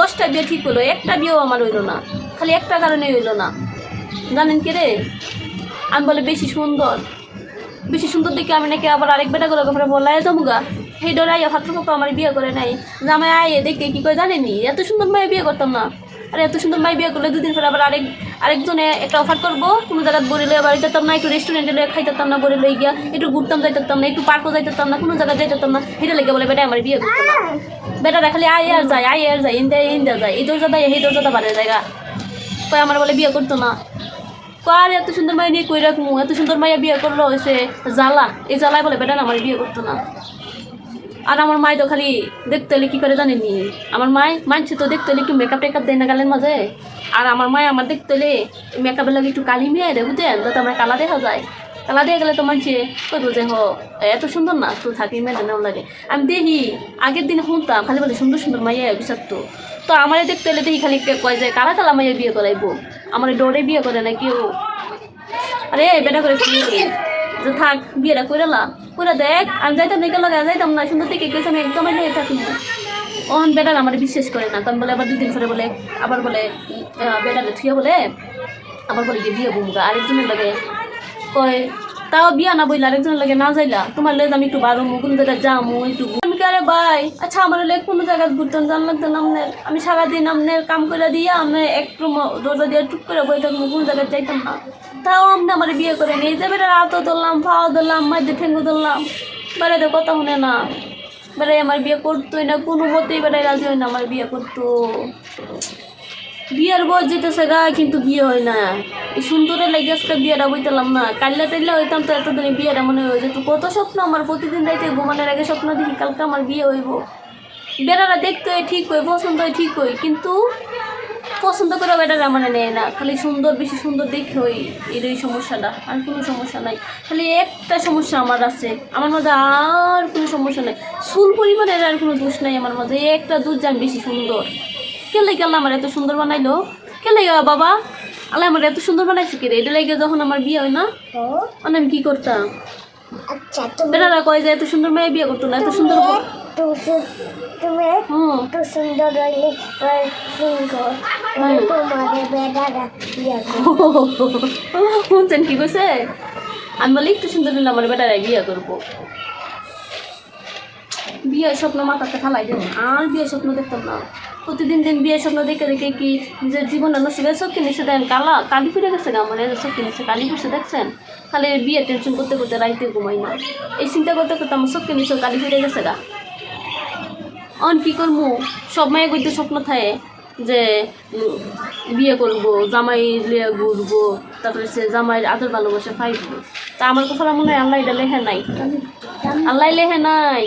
দশটা বিয়ে ঠিক হলো, একটা বিয়েও আমার হইল না। খালি একটা কারণে হইল না। জানেন কি রে? আমি বলে বেশি সুন্দর। বেশি সুন্দর দেখে আমি নাকি আবার আরেক বেটা করে ঘরে বললাই জমুগা সেই ডরাই হাত আমার বিয়ে করে নাই। জামাই আয়ে দেখে কি করে জানেনি? এত সুন্দর মায়ে বিয়ে করতাম না। আর এত সুন্দর মাই বিয়ে করলে দুদিন পরে আবার আরেক আরেকজনে একটা অফার করব। কোনো জায়গায় বলে লয়ে বাড়ি যেতাম না, একটু রেস্টুরেন্টে লয়ে খাইতাম না বলে লই গিয়া, একটু ঘুরতাম যাইতাম না, একটু পার্কও যাইতাম না, কোনো জায়গায় যাইতাম না। সেটা লেগে বলে, বেটা, আমার বিয়ে করতো না বেটারা খালি আয় আর যায়, আয় আর যায় ইন্দা ইন্দা যায়, এই দরজা দেয়, এই দরজাটা বাড়ে জায়গা। কয়, আমার বলে বিয়ে করতো না। কার এত সুন্দর মাইয়া নিয়ে কই রাখব এত সুন্দর মাইয়া বিয়ে করল হয়েছে জ্বালা। এই জ্বালায় বলে বেটা না আমার বিয়ে করতো না। আর আমার মায় তো খালি দেখতে হলে কী করে জানেনি আমার মায় মানছে তো দেখতে হলে একটু মেকআপ টেকআপ দেয় না গালের মাঝে? আর আমার মায় আমার দেখতে হলে মেকআপের লাগে একটু কালি মেয়ে দেয় বুঝলেন যাতে আমার কালা দেখা যায়। কালা দিয়ে গেলে তো মানছে কইব যে হ এত সুন্দর না, তো থাকি মেয়ে নেওয়া লাগে। আমি দেখি, আগের দিনে শুনতাম, খালি বলে সুন্দর সুন্দর মাইয়া বিষাক্ত তো। আমার দেখতে হলে দেখি খালি কয় যে কালা কালা মাইয়া বিয়ে করাইবো। আমার ডরে বিয়ে করে না কেউ আরে, বেটা করে কি থাক, বিয়েটা করে লা করে দেখ, আমি যাইতাম না কেন যাইতাম না, সুন্দর থেকে গেছে, আমি একদম নিয়ে থাকি অন বেটার আমার বিশ্বাস করে না তখন বলে আবার দুদিন পরে বলে, আবার বলে বেটারে থুয়ে বলে, আবার বলে গিয়ে বিয়ে বুমগা আরেকজনের লাগে কয়, তাও বিয়া না বইলা আরেকজনের লাগে না যাইলা, তোমার লেজ আমি একটু বারো মুখ যামু, একটু আরে ভাই আচ্ছা আমার হলে কোনো জায়গায় ঘুরতাম জান লাগতো না আমি সারাদিন আপনার কাম করে দিয়ে আমি একটু রোজা দিয়ে টুক করে বই থাকব কোনো জায়গায় যাইতাম না। তাও আপনি আমার বিয়ে করে নিয়ে যাবে রাতও ধরলাম, ফাও ধরলাম মাঝে ঠেঙ্গু ধরলাম। বেড়াতে কথা শুনে না। বেড়াই আমার বিয়ে করতোই না, কোনো মতেই বেড়াই রাজি হয় না আমার বিয়ে করতো। বিয়ের বয়স যেতেছে গা, কিন্তু বিয়ে হয় না। এই লাগে আজকে বিয়েটা বইতালাম না। কাল্লা টাইল্লা হইতাম তো এতদিনে বিয়েটা মনে হয়ে যেত। কত স্বপ্ন আমার, প্রতিদিন রাইতে ঘুমানোর আগে স্বপ্ন দেখি কালকে আমার বিয়ে হইব। বেড়ারা দেখতে হয় ঠিক হয়, পছন্দ হয় ঠিক হয়, কিন্তু পছন্দ করে বেটারা মানে নেয় না। খালি সুন্দর, বেশি সুন্দর দেখে ওই, এর এই সমস্যাটা। আর কোনো সমস্যা নাই। খালি একটা সমস্যা আমার আছে। আমার মাঝে আর কোনো সমস্যা নাই। চুল পরিমাণের আর কোনো দোষ নাই আমার মাঝে। একটা দুধ যান বেশি সুন্দর। কেলে গেল আমার এত সুন্দর বানাইলো? কেলে বাবা? আল্লাহ আমার এত সুন্দর বানাইছে কি রে? এটা লেগে যখন আমার বিয়ে হয় না মানে আমি কি করতাম? আচ্ছা বেটারা কয় যে এত সুন্দর মেয়ে বিয়ে করতো না এত সুন্দর তুমি একটু হইলে বিয়ে। শুনছেন কি কইছে? আমি বলি একটু সুন্দর হলে আমার বেটারাই বিয়ে করব। বিয়ের স্বপ্ন মাথাতে ফালাই দেব আর বিয়ের স্বপ্ন দেখতাম না। প্রতিদিন দিন বিয়ে স্বপ্ন দেখে দেখে কি নিজের জীবন নষ্ট করে চোখে নিচে দেন কালা, কালি ফিরে গেছে গা আমার চোখে নিচে কালি পড়ছে দেখছেন? খালি বিয়ে টেনশন করতে করতে রাইতে ঘুমাই না। এই চিন্তা করতে করতে আমার চোখে নিচে কালি ফিরে গেছে গা। অন কি করব? সব মায়ের গইতে স্বপ্ন থাকে যে বিয়ে করব, জামাই লিয়ে ঘুরবো, তারপরে সে জামাইয়ের আদর ভালোবাসা পাইবো। তা আমার কথা মনে হয় আল্লাহ এটা লেখে নাই। আল্লাহ লেখে নাই।